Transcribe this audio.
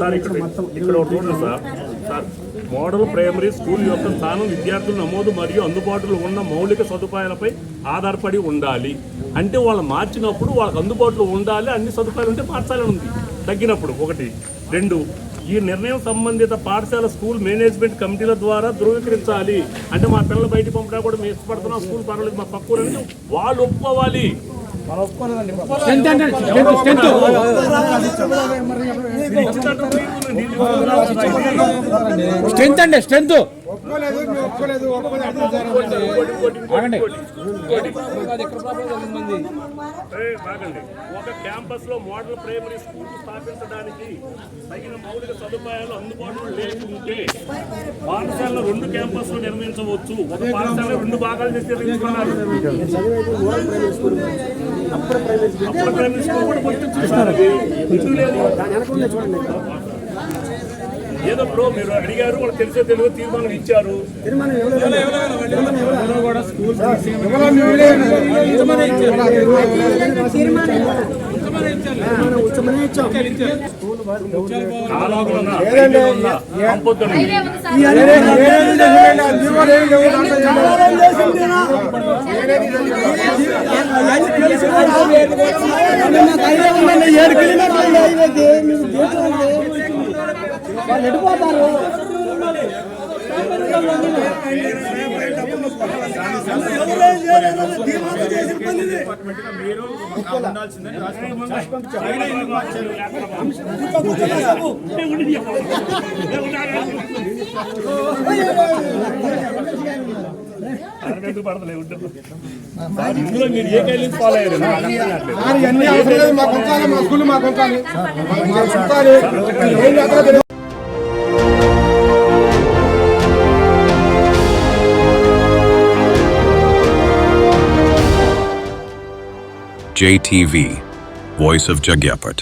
Sir ఇక్కడ ఇక్కడ ఒకటి చూడండి sir. Sir model primary school యొక్క స్థానం విద్యార్థుల నమోదు మరియు అందుబాటులో ఉన్న మౌలిక సదుపాయాలపై ఆధారపడి ఉండాలి. అంటే వాళ్ళు మార్చినప్పుడు వాళ్ళకి అందుబాటులో ఉండాలి అన్ని సదుపాయాలు ఉంటే మార్చాలని ఉంది. తగ్గినప్పుడు ఒకటి. రెండు ఈ నిర్ణయం సంబంధిత పాఠశాల స్కూల్ మేనేజ్మెంట్ కమిటీల ద్వారా ధృవీకరించాలి. అంటే మా పిల్లలు బయట పంపడా కూడా మేము ఇష్టపడుతున్నాం స్కూల్ పర్వాలేదు మా పక్క ఊరు వాళ్ళు ఒప్పుకోవాలి. స్ట్రెంత్ అండి స్ట్రెంత్. ఆగండి. ఒక క్యాంపస్లో మోడల్ ప్రైమరీ స్కూల్ స్థాపించడానికి తగిన మౌలిక సదుపాయాలు అందుబాటులో లేకుంటే పాఠశాలలో రెండు క్యాంపస్లు నిర్మించవచ్చు. ఒక పాఠశాల రెండు భాగాలు చేసి నిర్మించుకున్నారు అప్పుడు ప్రైమరీ స్కూల్ కూడా గుర్తించుకున్నారు. ఎందుకు లేదు? ఏదో బ్రో మీరు అడిగారు వాళ్ళు తెలిసే తెలియదు తీర్మానం ఇచ్చారు కాలాలు ఉన్నా, రైతులు ఉన్నా, అరవై పడతలే ఉంటుంది. ఇందులో మీరు ఏ గైడ్లైన్స్ ఫాలో అయ్యారు నాకు అర్థం కావట్లేదు. అన్ని అవసరం లేదు మాకు ఉంచాలి మా స్కూల్ మాకు ఉంచాలి మాకు ఉంచాలి ఏం లేకపోతే JTV, Voice of Jagyapat.